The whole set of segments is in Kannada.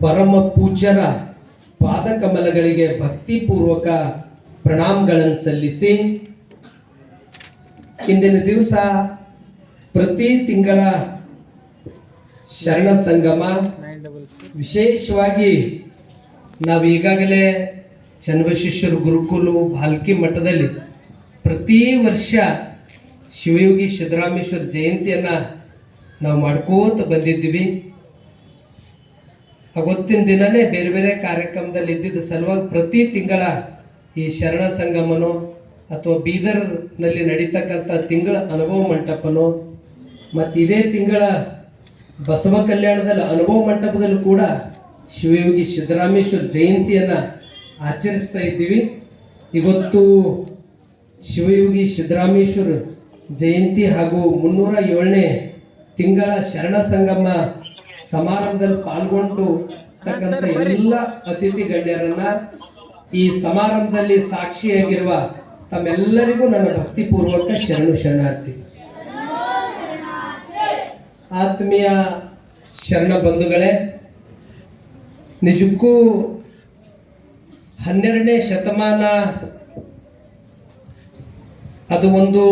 ಪರಮ ಪೂಜ್ಯರ ಪಾದಕಮಲಗಳಿಗೆ ಭಕ್ತಿಪೂರ್ವಕ ಪ್ರಣಾಮಗಳನ್ನು ಸಲ್ಲಿಸಿ ಇಂದಿನ ದಿವಸ ಪ್ರತಿ ತಿಂಗಳ ಶರಣ ಸಂಗಮ. ವಿಶೇಷವಾಗಿ ನಾವು ಈಗಾಗಲೇ ಚನ್ನಬಸವೇಶ್ವರ ಗುರುಕುಲು ಭಾಲ್ಕಿ ಮಠದಲ್ಲಿ ಪ್ರತಿ ವರ್ಷ ಶಿವಯೋಗಿ ಸಿದ್ದರಾಮೇಶ್ವರ ಜಯಂತಿಯನ್ನು ನಾವು ಮಾಡ್ಕೋತ ಬಂದಿದ್ದೀವಿ. ಅವತ್ತಿನ ದಿನನೇ ಬೇರೆ ಬೇರೆ ಕಾರ್ಯಕ್ರಮದಲ್ಲಿ ಇದ್ದಿದ್ದ ಸಲುವಾಗಿ ಪ್ರತಿ ತಿಂಗಳ ಈ ಶರಣ ಸಂಗಮನೋ ಅಥವಾ ಬೀದರ್ನಲ್ಲಿ ನಡೀತಕ್ಕಂಥ ತಿಂಗಳ ಅನುಭವ ಮಂಟಪನೋ, ಮತ್ತು ಇದೇ ತಿಂಗಳ ಬಸವ ಕಲ್ಯಾಣದಲ್ಲಿ ಅನುಭವ ಮಂಟಪದಲ್ಲೂ ಕೂಡ ಶಿವಯೋಗಿ ಸಿದ್ದರಾಮೇಶ್ವರ ಜಯಂತಿಯನ್ನು ಆಚರಿಸ್ತಾ ಇದ್ದೀವಿ. ಇವತ್ತು ಶಿವಯೋಗಿ ಸಿದ್ದರಾಮೇಶ್ವರ ಜಯಂತಿ ಹಾಗೂ ಮುನ್ನೂರ ಏಳನೇ ತಿಂಗಳ ಶರಣ ಸಂಗಮ ಸಮಾರಂಭದಲ್ಲಿ ಪಾಲ್ಗೊಂಡು ಎಲ್ಲ ಅತಿಥಿ ಗಣ್ಯರನ್ನ ಈ ಸಮಾರಂಭದಲ್ಲಿ ಸಾಕ್ಷಿಯಾಗಿರುವ ತಮ್ಮೆಲ್ಲರಿಗೂ ನನ್ನ ಭಕ್ತಿಪೂರ್ವಕ ಶರಣು ಶರಣಾರ್ಥಿ. ಆತ್ಮೀಯ ಶರಣ ಬಂಧುಗಳೇ ನಿಜಕ್ಕೂ ಹನ್ನೆರಡನೇ ಶತಮಾನ ಅದು ಒಂದು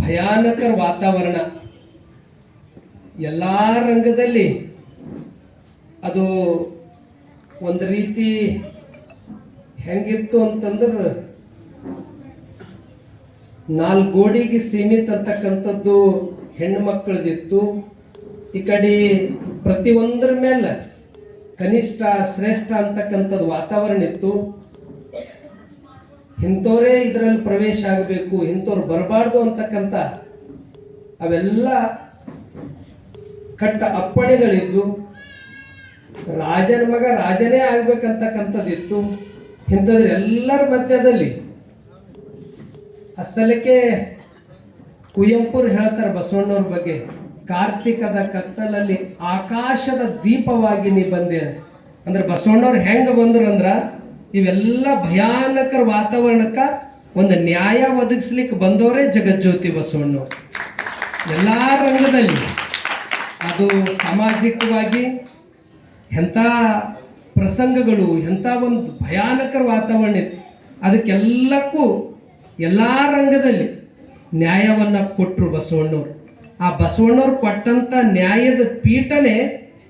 ಭಯಾನಕ ವಾತಾವರಣ. ಎಲ್ಲ ರಂಗದಲ್ಲಿ ಅದು ಒಂದು ರೀತಿ ಹೆಂಗಿತ್ತು ಅಂತಂದ್ರೆ ನಾಲ್ಕು ಗೋಡಿಗೆ ಸೀಮಿತ ಅಂತಕ್ಕಂಥದ್ದು ಹೆಣ್ಣು ಮಕ್ಕಳದಿತ್ತು. ಈ ಕಡೆ ಪ್ರತಿಯೊಂದರ ಮೇಲೆ ಕನಿಷ್ಠ ಶ್ರೇಷ್ಠ ಅಂತಕ್ಕಂಥದ್ದು ವಾತಾವರಣ ಇತ್ತು. ಇಂಥವರೇ ಇದರಲ್ಲಿ ಪ್ರವೇಶ ಆಗಬೇಕು, ಇಂಥವ್ರು ಬರಬಾರ್ದು ಅಂತಕ್ಕಂಥ ಅವೆಲ್ಲ ಕಟ್ಟ ಅಪ್ಪಣೆಗಳಿದ್ದು ರಾಜನ ಮಗ ರಾಜನೇ ಆಗ್ಬೇಕಂತಕ್ಕಂಥದ್ದಿತ್ತು. ಇಂಥದ್ರ ಎಲ್ಲರ ಮಧ್ಯದಲ್ಲಿ ಅಷ್ಟಲಕ್ಕೆ ಕುವೆಂಪುರು ಹೇಳ್ತಾರೆ ಬಸವಣ್ಣವ್ರ ಬಗ್ಗೆ, ಕಾರ್ತಿಕದ ಕತ್ತಲಲ್ಲಿ ಆಕಾಶದ ದೀಪವಾಗಿ ನೀ ಬಂದೆ ಅಂದ್ರೆ ಬಸವಣ್ಣವ್ರು ಹೆಂಗೆ ಬಂದ್ರು ಅಂದ್ರ ಇವೆಲ್ಲ ಭಯಾನಕರ ವಾತಾವರಣಕ್ಕ ಒಂದು ನ್ಯಾಯ ಒದಗಿಸ್ಲಿಕ್ಕೆ ಬಂದವರೇ ಜಗಜ್ಯೋತಿ ಬಸವಣ್ಣ ಎಲ್ಲಾ ರಂಗದಲ್ಲಿ ಅದು ಸಾಮಾಜಿಕವಾಗಿ ಎಂಥ ಪ್ರಸಂಗಗಳು, ಎಂಥ ಒಂದು ಭಯಾನಕರ ವಾತಾವರಣ ಇತ್ತು. ಅದಕ್ಕೆಲ್ಲಕ್ಕೂ ಎಲ್ಲ ರಂಗದಲ್ಲಿ ನ್ಯಾಯವನ್ನು ಕೊಟ್ಟರು ಬಸವಣ್ಣವ್ರು. ಆ ಬಸವಣ್ಣವ್ರು ಕೊಟ್ಟಂಥ ನ್ಯಾಯದ ಪೀಠನೇ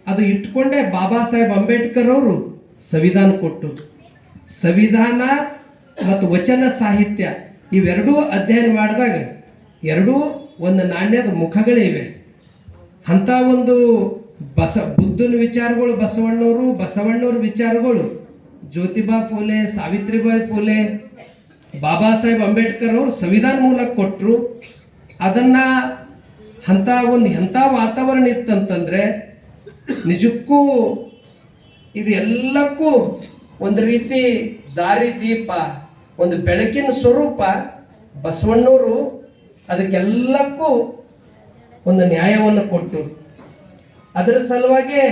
ಅದು ಇಟ್ಕೊಂಡೇ ಬಾಬಾ ಸಾಹೇಬ್ ಅಂಬೇಡ್ಕರ್ ಅವರು ಸಂವಿಧಾನ ಕೊಟ್ಟರು. ಸಂವಿಧಾನ ಮತ್ತು ವಚನ ಸಾಹಿತ್ಯ ಇವೆರಡೂ ಅಧ್ಯಯನ ಮಾಡಿದಾಗ ಎರಡೂ ಒಂದು ನಾಣ್ಯದ ಮುಖಗಳಿವೆ ಅಂಥ ಒಂದು ಬಸ, ಬುದ್ಧನ ವಿಚಾರಗಳು, ಬಸವಣ್ಣವರು, ಬಸವಣ್ಣವ್ರ ವಿಚಾರಗಳು, ಜ್ಯೋತಿಬಾ ಫೂಲೆ, ಸಾವಿತ್ರಿಬಾಯಿ ಫೂಲೆ, ಬಾಬಾ ಸಾಹೇಬ್ ಅಂಬೇಡ್ಕರ್ ಅವರು ಸಂವಿಧಾನ ಮೂಲಕ ಕೊಟ್ಟರು ಅದನ್ನು ಅಂಥ ಒಂದು ಎಂಥ ವಾತಾವರಣ ಇತ್ತಂತಂದರೆ ನಿಜಕ್ಕೂ ಇದು ಎಲ್ಲಕ್ಕೂ ಒಂದು ರೀತಿ ದಾರಿ ದೀಪ, ಒಂದು ಬೆಳಕಿನ ಸ್ವರೂಪ ಬಸವಣ್ಣವರು ಅದಕ್ಕೆಲ್ಲಕ್ಕೂ ಒಂದು ನ್ಯಾಯವನ್ನು ಕೊಟ್ಟು, ಅದರ ಸಲುವಾಗಿ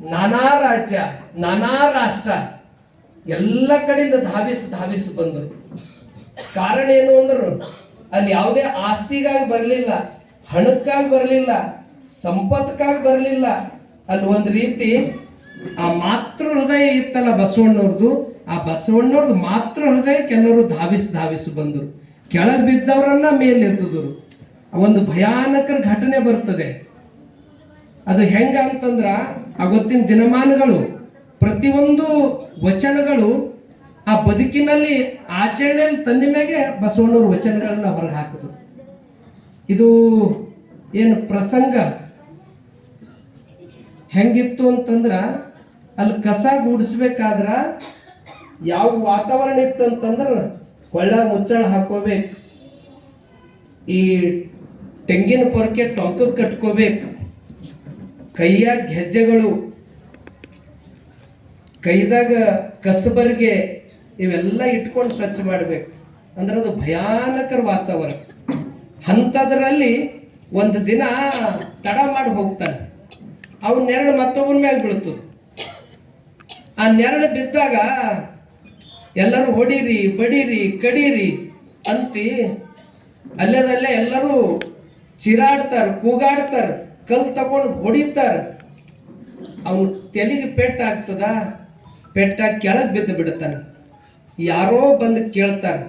ನಾನಾ ರಾಜ್ಯ, ನಾನಾ ರಾಷ್ಟ್ರ ಎಲ್ಲ ಕಡೆಯಿಂದ ಧಾವಿಸಿ ಧಾವಿಸಿ ಬಂದರು. ಕಾರಣ ಏನು ಅಂದ್ರು, ಅಲ್ಲಿ ಯಾವುದೇ ಆಸ್ತಿಗಾಗಿ ಬರಲಿಲ್ಲ, ಹಣಕ್ಕಾಗಿ ಬರಲಿಲ್ಲ ಸಂಪತ್ಕಾಗಿ ಬರಲಿಲ್ಲ, ಅಲ್ಲಿ ಒಂದು ರೀತಿ ಆ ಮಾತೃ ಹೃದಯ ಇತ್ತಲ್ಲ ಬಸವಣ್ಣವ್ರದ್ದು ಆ ಬಸವಣ್ಣವ್ರದ್ದು ಮಾತೃ ಹೃದಯ ಕೆಲವರು ಧಾವಿಸಿ ಧಾವಿಸಿ ಬಂದರು. ಕೆಳಗೆ ಬಿದ್ದವರನ್ನ ಮೇಲೆತ್ತಿದ್ರು. ಒಂದು ಭಯಾನಕರ ಘಟನೆ ಬರ್ತದೆ. ಅದು ಹೆಂಗ ಅಂತಂದ್ರ ಅವತ್ತಿನ ದಿನಮಾನಗಳು, ಪ್ರತಿಯೊಂದು ವಚನಗಳು ಆ ಬದುಕಿನಲ್ಲಿ ಆಚರಣೆಯಲ್ಲಿ ತಂದ ಮ್ಯಾಗೆ ಬಸವಣ್ಣವ್ರ ವಚನಗಳನ್ನ ಹೊರಗೆ ಹಾಕಿದ್ರು ಇದು ಏನು ಪ್ರಸಂಗ? ಹೆಂಗಿತ್ತು ಅಂತಂದ್ರ, ಅಲ್ಲಿ ಕಸ ಗುಡಿಸ್ಬೇಕಾದ್ರ ಯಾವ ವಾತಾವರಣ ಇತ್ತು ಅಂತಂದ್ರ, ಕೊಳ್ಳ ಮುಚ್ಚಳ ಹಾಕೋಬೇಕು. ಈ ತೆಂಗಿನ ಪೊರಕೆ ಟೊಂಕ ಕಟ್ಕೋಬೇಕು. ಕೈಯಾಗ ಗೆಜ್ಜೆಗಳು, ಕೈದಾಗ ಕಸಬರಿಗೆ ಇವೆಲ್ಲ ಇಟ್ಕೊಂಡು ಸ್ವಚ್ಛ ಮಾಡಬೇಕು. ಅಂದ್ರೆ ಅದು ಭಯಾನಕರ ವಾತಾವರಣ. ಅಂಥದ್ರಲ್ಲಿ ಒಂದು ದಿನ ತಡ ಮಾಡಿ ಹೋಗ್ತಾನೆ. ಅವ್ನ ನೆರಳು ಮತ್ತೊಬ್ಬನ ಮೇಲೆ ಬೀಳ್ತದೆ. ಆ ನೆರಳು ಬಿದ್ದಾಗ ಎಲ್ಲರೂ ಹೊಡೀರಿ, ಬಡೀರಿ, ಕಡೀರಿ ಅಂತಿ ಅಲ್ಲೇದಲ್ಲೇ ಎಲ್ಲರೂ ಚಿರಾಡ್ತಾರ, ಕೂಗಾಡ್ತಾರ ಕಲ್ ತಗೊಂಡು ಹೊಡಿತಾರ. ಅವನು ತೆಲಿಗೆ ಪೆಟ್ಟಾಗ್ತದ ಪೆಟ್ಟ ಕೆಳಗೆ ಬಿದ್ದು ಬಿಡ್ತಾನೆ. ಯಾರೋ ಬಂದು ಕೇಳ್ತಾರೆ,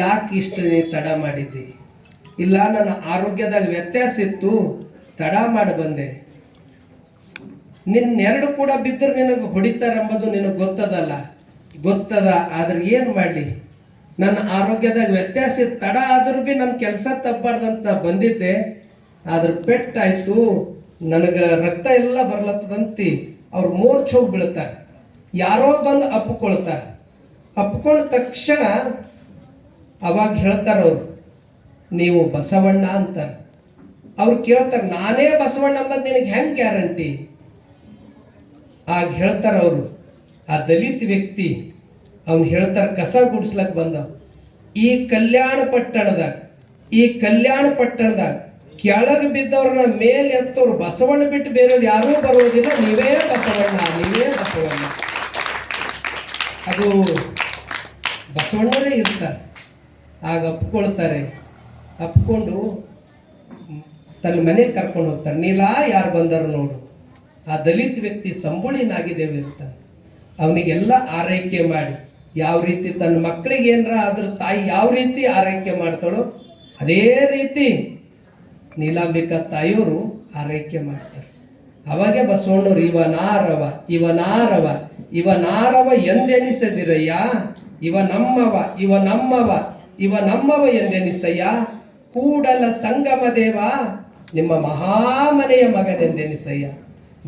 ಯಾಕೆ ಇಷ್ಟು ತಡ ಮಾಡಿದ್ದಿ? ಇಲ್ಲ ನನ್ನ ಆರೋಗ್ಯದಾಗ ವ್ಯತ್ಯಾಸ ಇತ್ತು, ತಡ ಮಾಡಿ ಬಂದೆ. ನಿನ್ನೆರಡು ಕೂಡ ಬಿದ್ದರೆ ನಿನಗೆ ಹೊಡಿತಾರೆ ಎಂಬುದು ನಿನಗೆ ಗೊತ್ತದಲ್ಲ? ಗೊತ್ತದ, ಆದ್ರೆ ಏನು ಮಾಡಲಿ? ನನ್ನ ಆರೋಗ್ಯದಾಗ ವ್ಯತ್ಯಾಸ ತಡ ಆದ್ರೂ ಬಿ ನನ್ನ ಕೆಲಸ ತಪ್ಪಬಾರ್ದಂತ ನಾ ಬಂದಿದ್ದೆ. ಆದ್ರೆ ಪೆಟ್ಟಾಯ್ತು ನನಗೆ ರಕ್ತ ಎಲ್ಲ ಬರ್ಲತ್ತದಂತಿ ಅವ್ರು ಮೋರ್ಚ್ ಹೋಗಿ ಬೀಳ್ತಾರೆ. ಯಾರೋ ಬಂದು ಅಪ್ಪಿಕೊಳ್ತಾರೆ. ಅಪ್ಕೊಂಡ ತಕ್ಷಣ ಅವಾಗ ಹೇಳ್ತಾರೆ ಅವರು, ನೀವು ಬಸವಣ್ಣ ಅಂತಾರೆ. ಅವ್ರು ಕೇಳ್ತಾರೆ, ನಾನೇ ಬಸವಣ್ಣ ಅಂಬದ್ ನಿನಗೆ ಹೆಂಗ್ ಗ್ಯಾರಂಟಿ? ಆಗ ಹೇಳ್ತಾರೆ ಅವರು, ಆ ದಲಿತ ವ್ಯಕ್ತಿ ಅವ್ನು ಹೇಳ್ತಾರೆ ಕಸ ಗುಡಿಸ್ಲಕ್ ಬಂದ. ಈ ಕಲ್ಯಾಣ ಪಟ್ಟಣದಾಗ, ಈ ಕಲ್ಯಾಣ ಪಟ್ಟಣದಾಗ ಕೆಳಗೆ ಬಿದ್ದವ್ರನ್ನ ಮೇಲೆ ಎತ್ತವ್ರು ಬಸವಣ್ಣ ಬಿಟ್ಟು ಬೇರೆ ಯಾರೂ ಬರೋದಿಲ್ಲ. ನೀವೇ ಬಸವಣ್ಣ ನೀವೇ ಬಸವಣ್ಣ. ಅದು ಬಸವಣ್ಣರೇ ಇರ್ತಾರೆ. ಆಗ ಅಪ್ಕೊಳ್ತಾರೆ. ಅಪ್ಕೊಂಡು ತನ್ನ ಮನೆಗೆ ಕರ್ಕೊಂಡು ಹೋಗ್ತಾರೆ. ನೀಲಾ, ಯಾರು ಬಂದರು ನೋಡು. ಆ ದಲಿತ ವ್ಯಕ್ತಿ ಸಂಬುಳಿನಾಗಿದ್ದೇವೆ ಇರ್ತಾನೆ ಅವನಿಗೆಲ್ಲ ಆರೈಕೆ ಮಾಡಿ. ಯಾವ ರೀತಿ ತನ್ನ ಮಕ್ಕಳಿಗೆ ಏನರ ಅದ್ರ ತಾಯಿ ಯಾವ ರೀತಿ ಆರೈಕೆ ಮಾಡ್ತಾಳೋ ಅದೇ ರೀತಿ ನೀಲಾಂಬಿಕಾ ತಾಯಿಯವರು ಆರೈಕೆ ಮಾಡ್ತಾರೆ. ಅವಾಗೆ ಬಸವಣ್ಣವ್ರು, ಇವನಾರವ ಇವನಾರವ ಇವನಾರವ ಎಂದೆನಿಸದಿರಯ್ಯ ಇವ ನಮ್ಮವ ಇವ ನಮ್ಮವ ಇವ ನಮ್ಮವ ಎಂದೆನಿಸಯ್ಯ, ಕೂಡಲ ಸಂಗಮ ದೇವ, ನಿಮ್ಮ ಮಹಾಮನೆಯ ಮಗನೆಂದೆನಿಸಯ್ಯ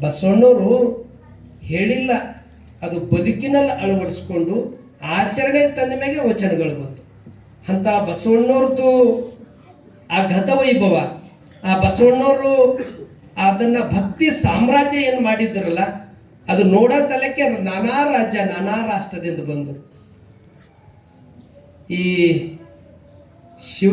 ಬಸವಣ್ಣವರು ಹೇಳಿಲ್ಲ. ಅದು ಬದುಕಿನಲ್ಲಿ ಅಳವಡಿಸ್ಕೊಂಡು ಆಚರಣೆ ತಂದ ಮೇಲೆ ವಚನಗಳು ಬಂತು ಅಂತ ಬಸವಣ್ಣವ್ರದ್ದು ಆ ಗತ ವೈಭವ. ಆ ಬಸವಣ್ಣವರು ಅದನ್ನ ಭಕ್ತಿ ಸಾಮ್ರಾಜ್ಯ ಏನು ಮಾಡಿದ್ರಲ್ಲ, ಅದು ನೋಡೋ ಸಲಕ್ಕೆ ನಾನಾ ರಾಜ್ಯ, ನಾನಾ ರಾಷ್ಟ್ರದಿಂದ ಬಂದರು ಈ ಶಿವ